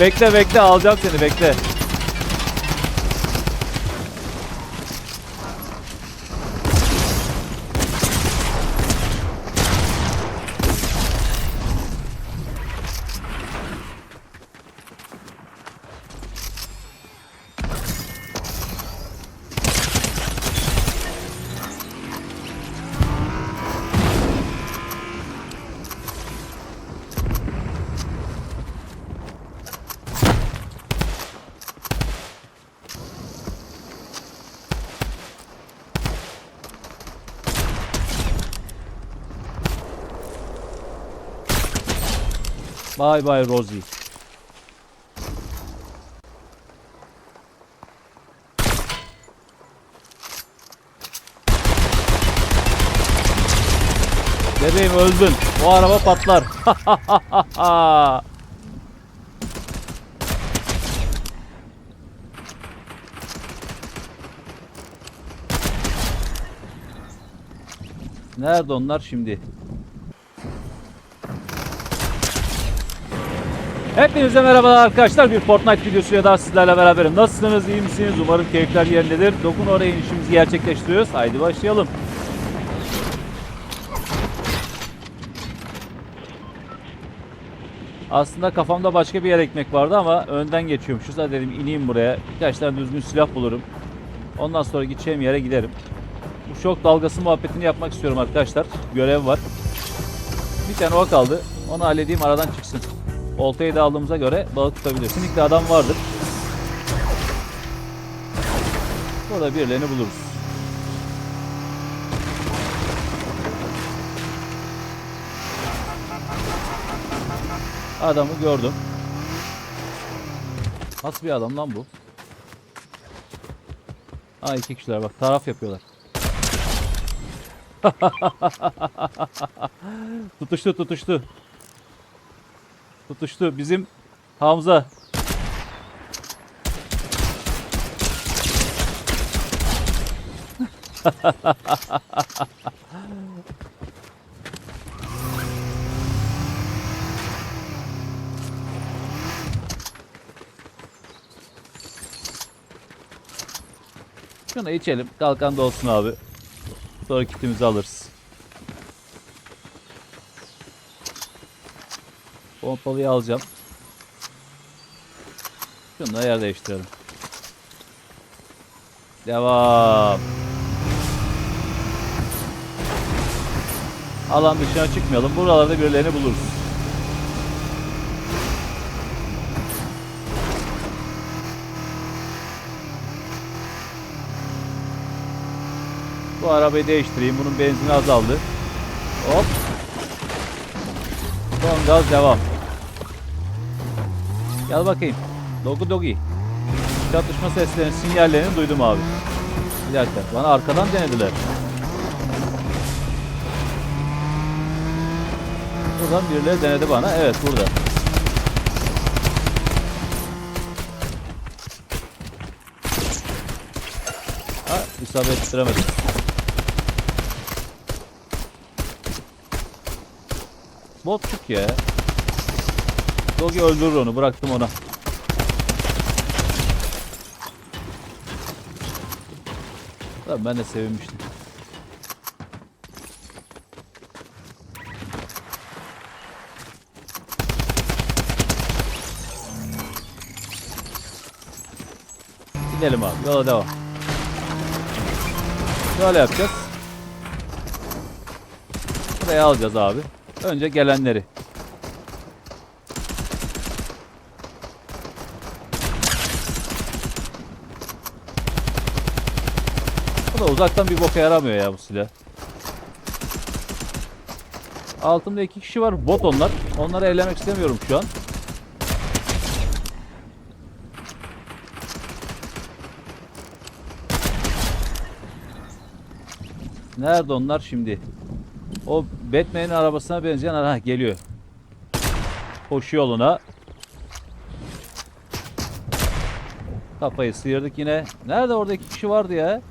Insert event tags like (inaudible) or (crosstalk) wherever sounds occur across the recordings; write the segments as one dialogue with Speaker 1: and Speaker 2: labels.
Speaker 1: bekle bekle alacağım seni bekle. Bay bay Rosie. Bebeğim öldün. O araba patlar. (laughs) Nerede onlar şimdi? Hepinize merhabalar arkadaşlar. Bir Fortnite videosuyla daha sizlerle beraberim. Nasılsınız? iyi misiniz? Umarım keyifler yerindedir. Dokun oraya inişimizi gerçekleştiriyoruz. Haydi başlayalım. Aslında kafamda başka bir yere gitmek vardı ama önden geçiyormuşuz. Hadi dedim ineyim buraya. Birkaç tane düzgün silah bulurum. Ondan sonra gideceğim yere giderim. Bu şok dalgası muhabbetini yapmak istiyorum arkadaşlar. Görev var. Bir tane o kaldı. Onu halledeyim aradan çıksın. Oltayı da aldığımıza göre balık tutabilirsin. İlk adam vardır. Burada birilerini buluruz. Adamı gördüm. Nasıl bir adam lan bu? Aa iki kişiler bak taraf yapıyorlar. (laughs) tutuştu tutuştu. Tutuştu. Bizim Hamza. (laughs) Şunu içelim. Kalkan da olsun abi. Sonra kitimizi alırız. Pompalıyı alacağım. Şunu da yer değiştirelim. Devam. Alan dışına çıkmayalım. Buralarda birilerini buluruz. Bu arabayı değiştireyim. Bunun benzini azaldı. Hop. Son gaz devam. Gel bakayım. Dogu dogi. Çatışma seslerinin sinyallerini duydum abi. Bir dakika. Bana arkadan denediler. Buradan birileri denedi bana. Evet burada. Ha, isabet ettiremedim. Botçuk ya. Dogi öldürür onu. Bıraktım ona. Tabii ben de sevinmiştim. Gidelim abi. Yola devam. Böyle yapacağız. Buraya alacağız abi. Önce gelenleri. Bu da uzaktan bir boka yaramıyor ya bu silah. Altımda iki kişi var. Bot onlar. Onları ellemek istemiyorum şu an. Nerede onlar şimdi? O Batman'in arabasına benzeyen ara geliyor. Koşu yoluna. Kafayı sıyırdık yine. Nerede orada iki kişi vardı ya?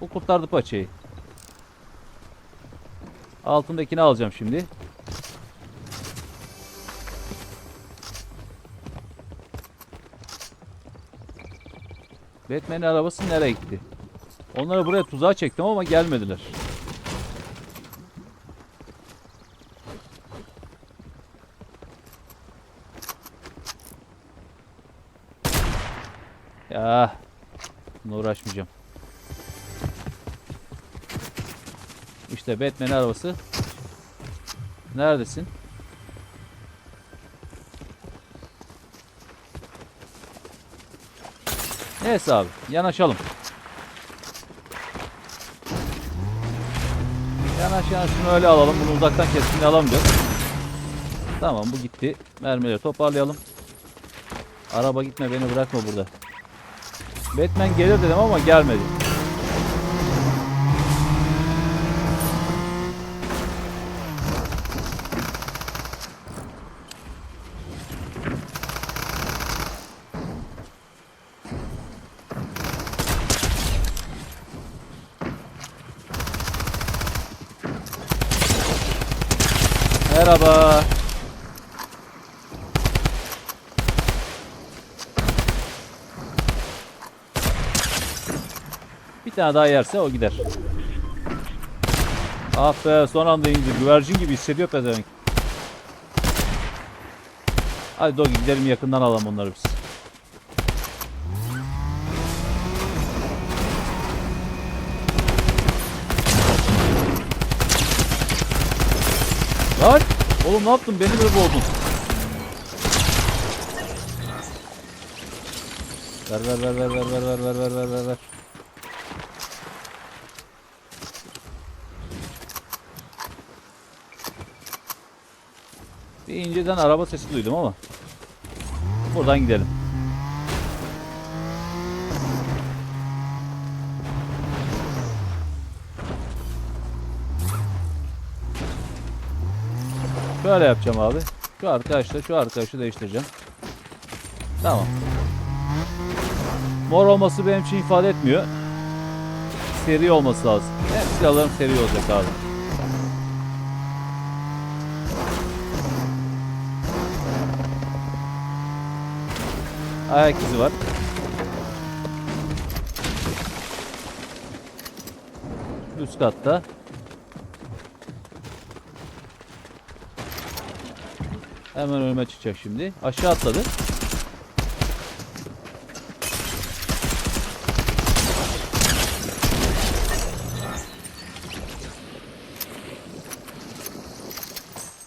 Speaker 1: Bu kurtardı paçayı. Altındakini alacağım şimdi. Batman'in arabası nereye gitti? Onları buraya tuzağa çektim ama gelmediler. Ya, bununla uğraşmayacağım. İşte Batman'in arabası. Neredesin? Neyse abi yanaşalım. Yanaş yanaş şunu öyle alalım. Bunu uzaktan keskin alamayacağız. Tamam bu gitti. Mermileri toparlayalım. Araba gitme beni bırakma burada. Batman gelir dedim ama gelmedi. Bir tane daha yerse o gider. Ah be son anda indi. Güvercin gibi hissediyor pezevenk. Hadi Dogi gidelim yakından alalım onları biz. Lan! Oğlum ne yaptın? Beni mi boğdun? Ver ver ver ver ver ver ver ver ver ver ver inceden araba sesi duydum ama. Buradan gidelim. Şöyle yapacağım abi. Şu arkadaşla şu arkadaşı değiştireceğim. Tamam. Mor olması benim için ifade etmiyor. Seri olması lazım. Hem silahlarım seri olacak abi. Ayak izi var. Üst katta. Hemen önüme çıkacak şimdi. Aşağı atladı.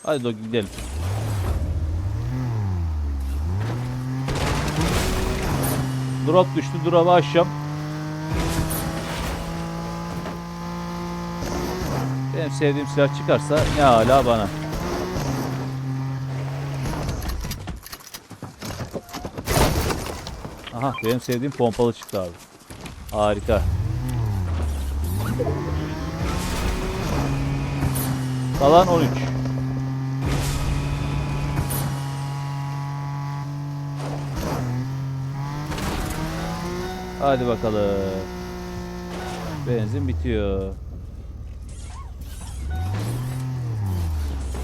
Speaker 1: Hadi Dogi gidelim. Drop düştü. Drop'u aşacağım. Benim sevdiğim silah çıkarsa ne hala bana. Aha benim sevdiğim pompalı çıktı abi. Harika. Kalan 13. Hadi bakalım. Benzin bitiyor.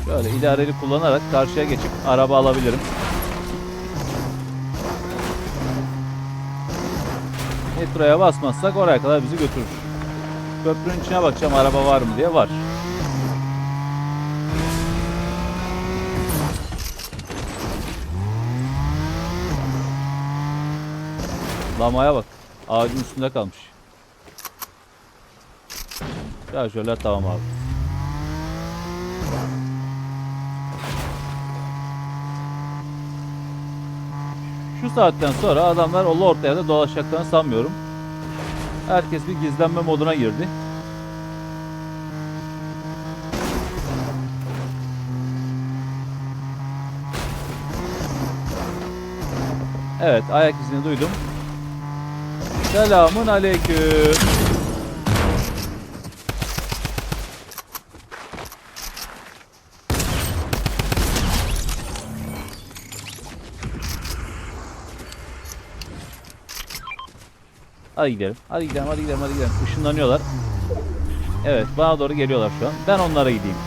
Speaker 1: Şöyle idareli kullanarak karşıya geçip araba alabilirim. Metroya basmazsak oraya kadar bizi götürür. Köprünün içine bakacağım araba var mı diye var. Lamaya bak. Ağacın üstünde kalmış. Şarjörler tamam abi. Şu saatten sonra adamlar olu ortaya da dolaşacaklarını sanmıyorum. Herkes bir gizlenme moduna girdi. Evet ayak izini duydum. Selamun aleyküm. Hadi gidelim. Hadi gidelim, hadi gidelim, hadi gidelim. Işınlanıyorlar. Evet, bana doğru geliyorlar şu an. Ben onlara gideyim.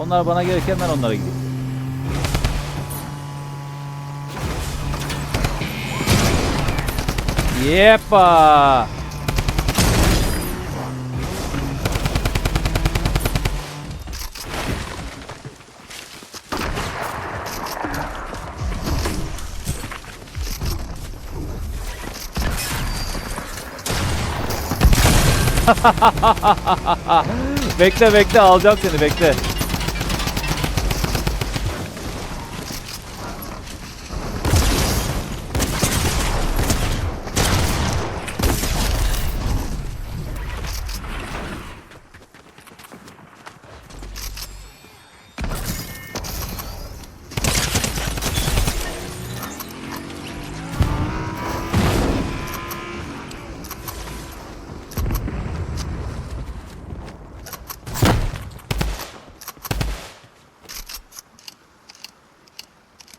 Speaker 1: Onlar bana gelirken ben onlara gideyim. Yepa. (laughs) bekle bekle alacağım seni bekle.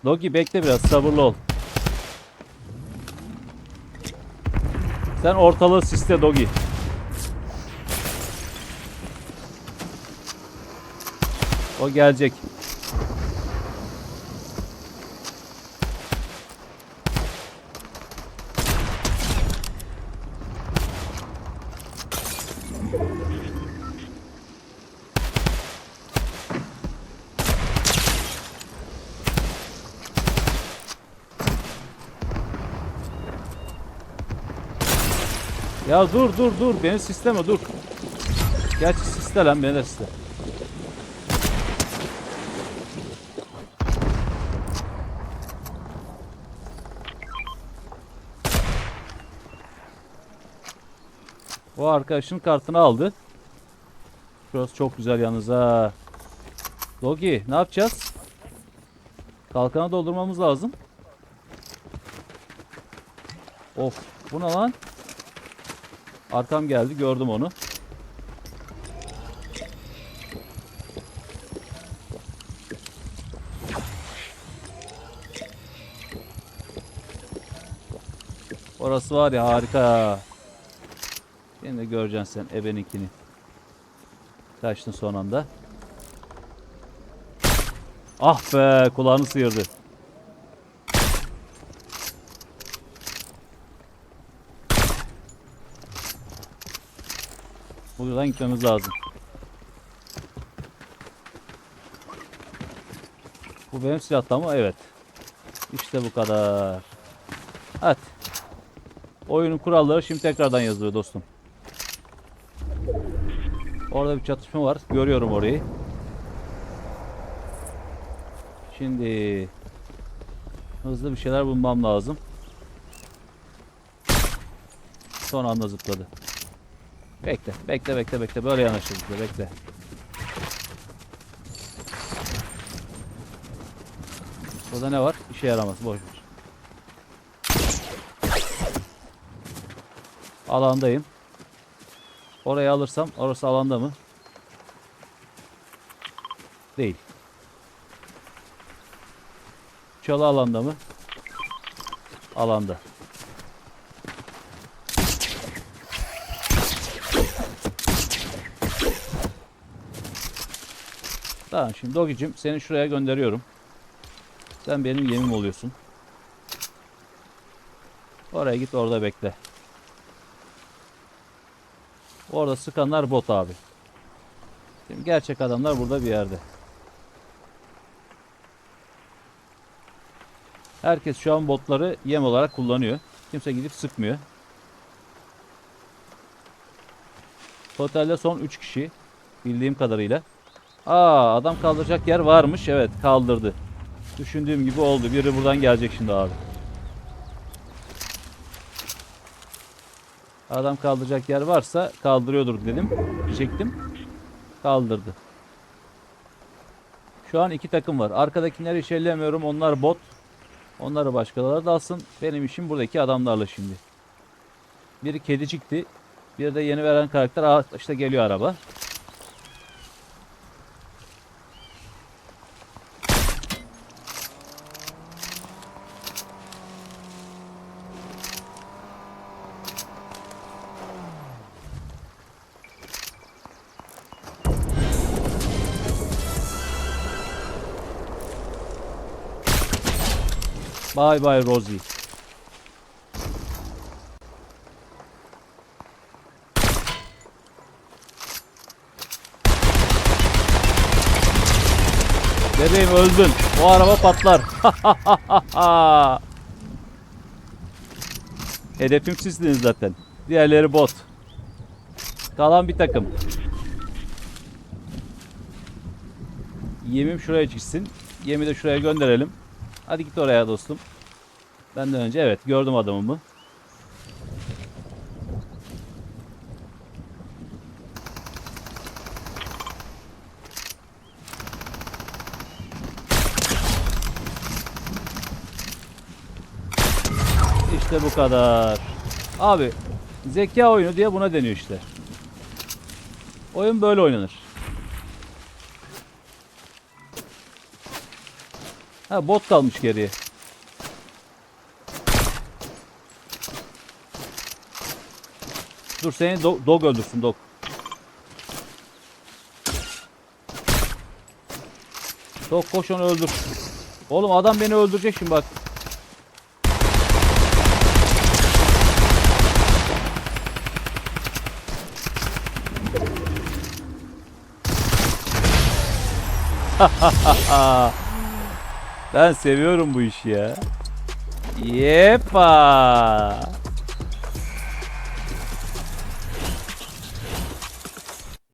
Speaker 1: Loki bekle biraz sabırlı ol. Sen ortalığı siste Dogi. O gelecek. Ya dur dur dur beni sisleme dur. Gerçi sisle lan beni de sisle. O arkadaşın kartını aldı. Şurası çok güzel yalnız ha. Dogi ne yapacağız? Kalkanı doldurmamız lazım. Of bu ne lan? Arkam geldi gördüm onu. Orası var ya harika. Yine göreceksin sen ebeninkini. Kaçtın son anda. Ah be kulağını sıyırdı. Buradan gitmemiz lazım. Bu benim silahta mı? Evet. İşte bu kadar. Hadi. Oyunun kuralları şimdi tekrardan yazılıyor dostum. Orada bir çatışma var. Görüyorum orayı. Şimdi hızlı bir şeyler bulmam lazım. Son anda zıpladı. Bekle, bekle, bekle, bekle. Böyle yanaşırız da bekle. Burada ne var? İşe yaramaz. Boş ver. Alandayım. Orayı alırsam orası alanda mı? Değil. Çalı alanda mı? Alanda. Tamam şimdi Dogi'cim seni şuraya gönderiyorum. Sen benim yemim oluyorsun. Oraya git orada bekle. Orada sıkanlar bot abi. Şimdi gerçek adamlar burada bir yerde. Herkes şu an botları yem olarak kullanıyor. Kimse gidip sıkmıyor. Totalde son 3 kişi bildiğim kadarıyla. Aa adam kaldıracak yer varmış. Evet kaldırdı. Düşündüğüm gibi oldu. Biri buradan gelecek şimdi abi. Adam kaldıracak yer varsa kaldırıyordur dedim. Çektim. Kaldırdı. Şu an iki takım var. Arkadakileri hiç. Onlar bot. Onları başkaları da alsın. Benim işim buradaki adamlarla şimdi. Biri kedicikti. Bir de yeni veren karakter. Aa, işte geliyor araba. Bay bay Rosie. Bebeğim öldün. O araba patlar. (laughs) Hedefim sizsiniz zaten. Diğerleri bot. Kalan bir takım. Yemim şuraya çıksın. Yemi de şuraya gönderelim. Hadi git oraya dostum. Benden önce evet gördüm adamımı. İşte bu kadar. Abi zeka oyunu diye buna deniyor işte. Oyun böyle oynanır. Ha bot kalmış geriye. Dur seni do- dog öldürsün dog. Dog koş onu öldür. Oğlum adam beni öldürecek şimdi bak. Ben seviyorum bu işi ya. Yepa.